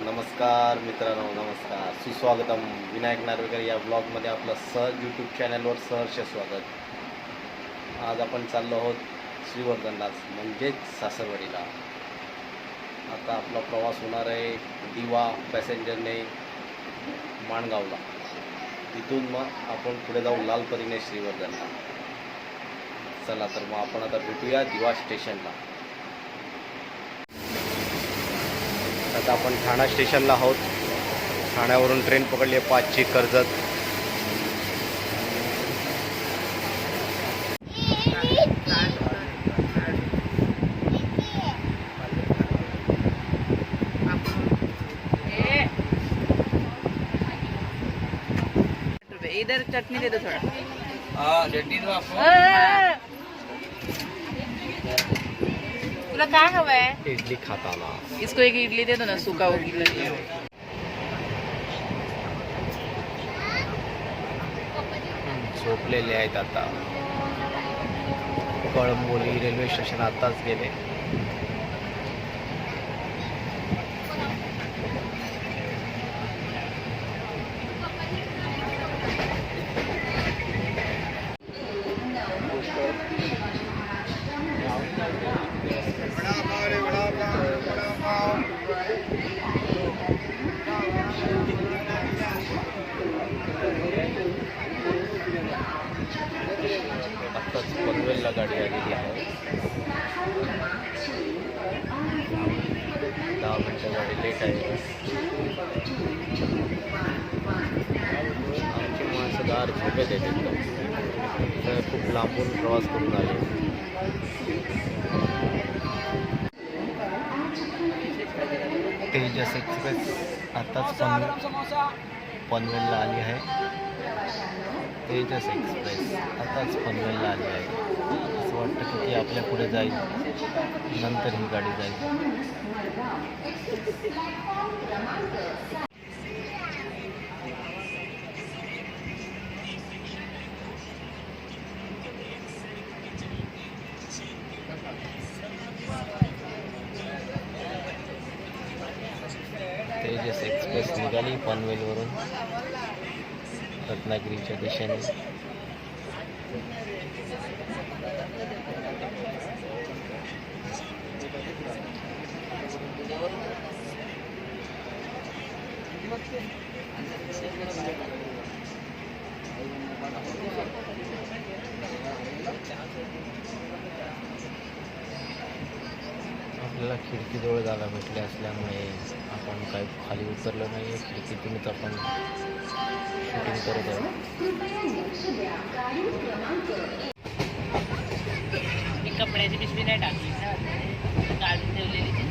नमस्कार मित्रांनो नमस्कार. सुस्वागतम. विनायक नार्वेकर या ब्लॉगमध्ये आपलं सहज यूट्यूब चॅनलवर सहर्ष स्वागत. आज आपण चाललो आहोत श्रीवर्धनलाच म्हणजेच सासरवाडीला. आता आपला प्रवास होणार आहे दिवा पॅसेंजरने माणगावला. तिथून मग आपण पुढे जाऊ लालपरीने श्रीवर्धनला. चला तर मग आपण आता भेटूया दिवा स्टेशनला. आता आपण ठाणा स्टेशनला आहोत. ठाण्यावरून ट्रेन पकडली आहे पाचची कर्जत. इधर चटनी दे दो थोड़ा। तुला काय हवंय? इडली खाताना. इसको एक इडली दे दो ना सूखा इडली झोपलेले आहेत आता. कळंबोली रेल्वे स्टेशन आताच गेले. झोपेत आहेत एकदम तर खूप लांबून प्रवास करून तेजस एक्सप्रेस आताच पन पनवेलला आली आहे. तेजस एक्सप्रेस आताच पनवेलला आली आहे. असं वाटतं की ती आपल्या पुढे जाईल. नंतर ही गाडी जाईल. तेजस एक्सप्रेस निघाली पनवेलवरून. रत्नागिरीच्या दिशेने. आपल्याला खिडकीजवळ जागा भेटली असल्यामुळे आपण काही खाली उतरलो नाही आहे खिडकीतूनच आपण शूटिंग करत आहोत. कपड्याची पिशवी नाही टाकली काढून ठेवलेली ती.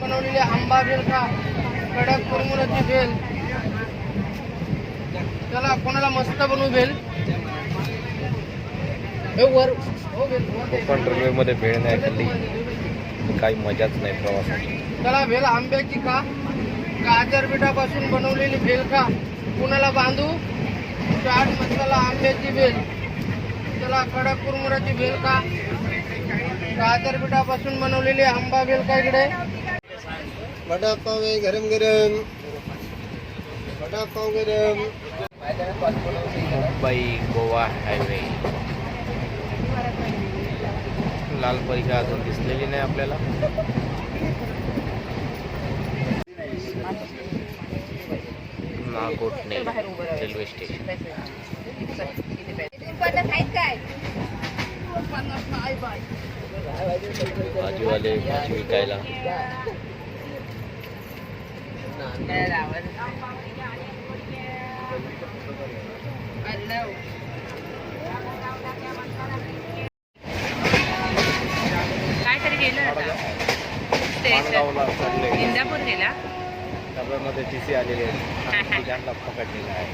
बनवलेली आंबा बेल खा कडक कुरमुराची बेल त्याला कोणाला मस्त बनवू बेल हे वर हो. कोकण रेल्वेमध्ये भेळ नाही खाल्ली काही मजाच नाही प्रवासाची. त्याला भेल आंब्याची का? गाजर पिठापासून बनवलेली भेल खा. कुणाला बांधू? चाट मसाला आंब्याची भेल. त्याला कडक कुरमुराची भेल का गाजर पिठापासून बनवलेली आंबा भेल का इकडे? वडापाव आहे गरम गरम मुंबई गोवा हायवे लाल का अजून दिसलेली नाही आपल्याला. नागोटणे रेल्वे स्टेशन भाजीवाले भाजी विकायला. नाही रावत. काय तरी गेलं आता. स्टेशन इंदापूर गेला डब्यामध्ये टी सी आलेले तिघांना पकडलेला आहे.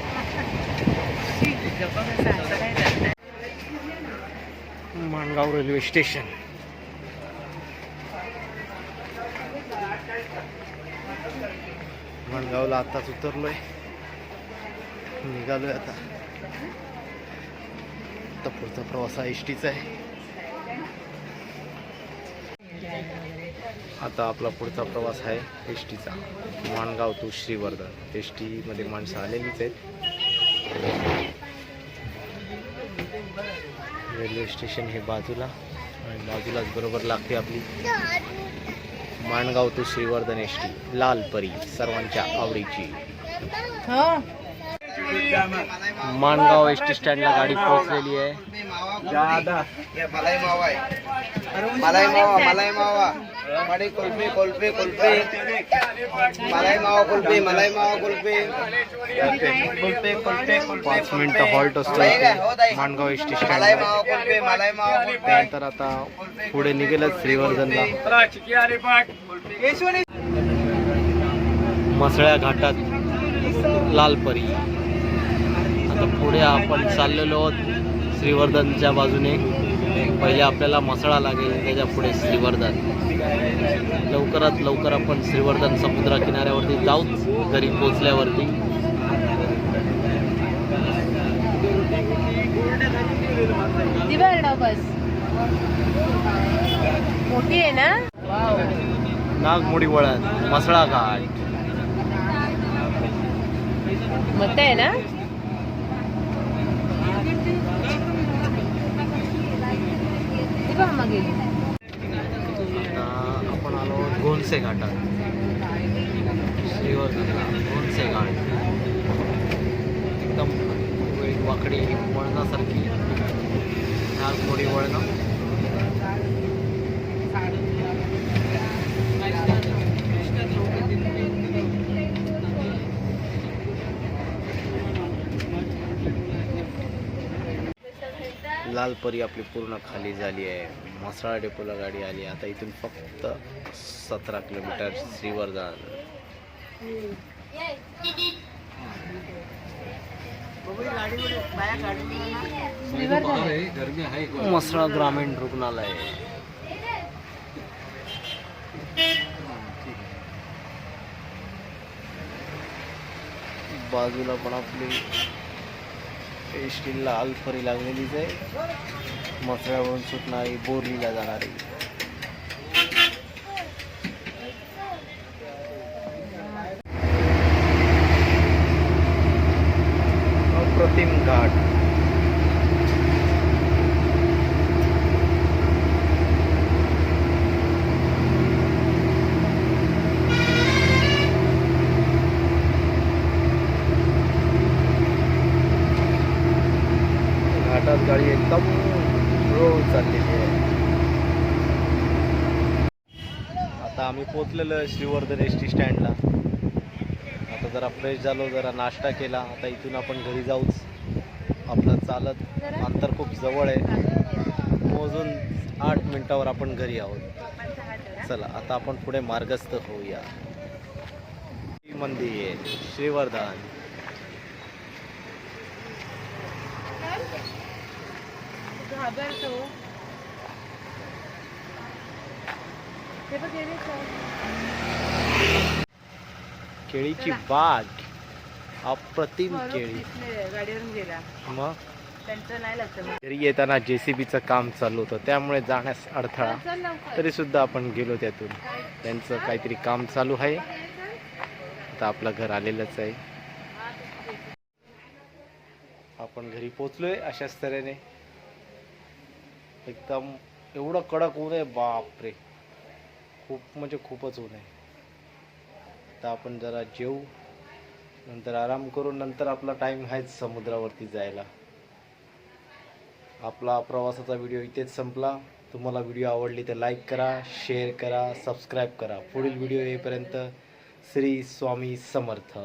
गप्पा बसा, असं काय करताय? माणगाव आत्ताच उतरलो आहे आत्ताच उतरलोय. निघालोय आता. आता पुढचा प्रवास हा एस टीचा आहे. आता आपला पुढचा प्रवास आहे एस टीचा माणगाव तो श्रीवर्धन. एस टीमध्ये माणसं आलेलीच आहेत. रेल्वे स्टेशन हे बाजूला. आणि बाजूलाच बरोबर लागते आपली. Mangaon to Shrivardhan S T लाल परी सर्वांच्या आवडीची. माणगाव एस टी स्टँडला गाडी पोहोचलेली आहे. मलाई मावा आहे. मलाई मावा मलाई मावा. मडे कुल्फी कुल्फी कुल्फी. मलाई मावा कुल्फी मलाई मावा कुल्फी. पाच मिनिटं हॉल्ट असतो माणगाव एस त्यानंतर आता पुढे निघेलच श्रीवर्धनला. मसळ्या घाटात लालपरी. आता पुढे आपण चाललेलो आहोत श्रीवर्धनच्या बाजूने. पहिले आपल्याला मसळा लागेल त्याच्या पुढे श्रीवर्धन. लवकरात लवकर आपण श्रीवर्धन समुद्र किनाऱ्यावरती जाऊच घरी पोचल्यावरती ती बघ बस मोठी आहे ना नागमोडी वळण मसळा घाट मत आहे ना ती बघ मागे आता आपण आलो आहोत गोनसे घाटात श्रीवर्धनला गोनसे घाट एकदम एक वळणासारखी. नागमोडी वळणं. लालपरी आपली पूर्ण खाली झाली आहे. मसाळा डेपोला गाडी आली आता इथून फक्त सतरा किलोमीटर श्रीवर्धन. मसळा ग्रामीण रुग्णालय. बाजूला पण आपली एस टी लाल फरी लागलेलीच आहे. मसळ्यावरून सुटणारी बोरलीला जाणारी. अंतिम घाट घाटात गाडी एकदम स्लो चाललेली आहे. आता आम्ही पोचलेलो आहे श्रीवर्धन एस टी स्टँडला. आता जरा फ्रेश झालो जरा नाश्ता केला. आता इथून आपण घरी जाऊच. आपलं चालत अंतर खूप जवळ आहे. मोजून आठ मिनिटावर आपण घरी आहोत. चला आता आपण पुढे मार्गस्थ होऊया. मंदिर श्रीवर्धन. घाबरतो हे बघ हे बघ. केळीची बाग. अप्रतिम केळी. तिथले गाडीवरून गेला. मग? त्यांचं नाही. घरी येताना जेसीबीचं काम चालू होतं. त्यामुळे जाण्यास अडथळा. तरी सुद्धा आपण गेलो त्यातून. त्यांचं काहीतरी काम चालू आहे. आता आपलं घर आलेलंच आहे. आपण घरी पोचलोय अशाच तऱ्हेने एकदम एवढं कडक ऊन आहे बापरे. खूप म्हणजे खूपच ऊन आहे. आता आपण जरा जेवू नंतर आराम करून नंतर आपला टाईम आहेच समुद्रावरती जायला. आपला प्रवासाचा व्हिडिओ इथेच संपला. तुम्हाला व्हिडिओ आवडली तर लाईक करा शेअर करा सबस्क्राईब करा. पुढील व्हिडिओ येईपर्यंत श्री स्वामी समर्थ.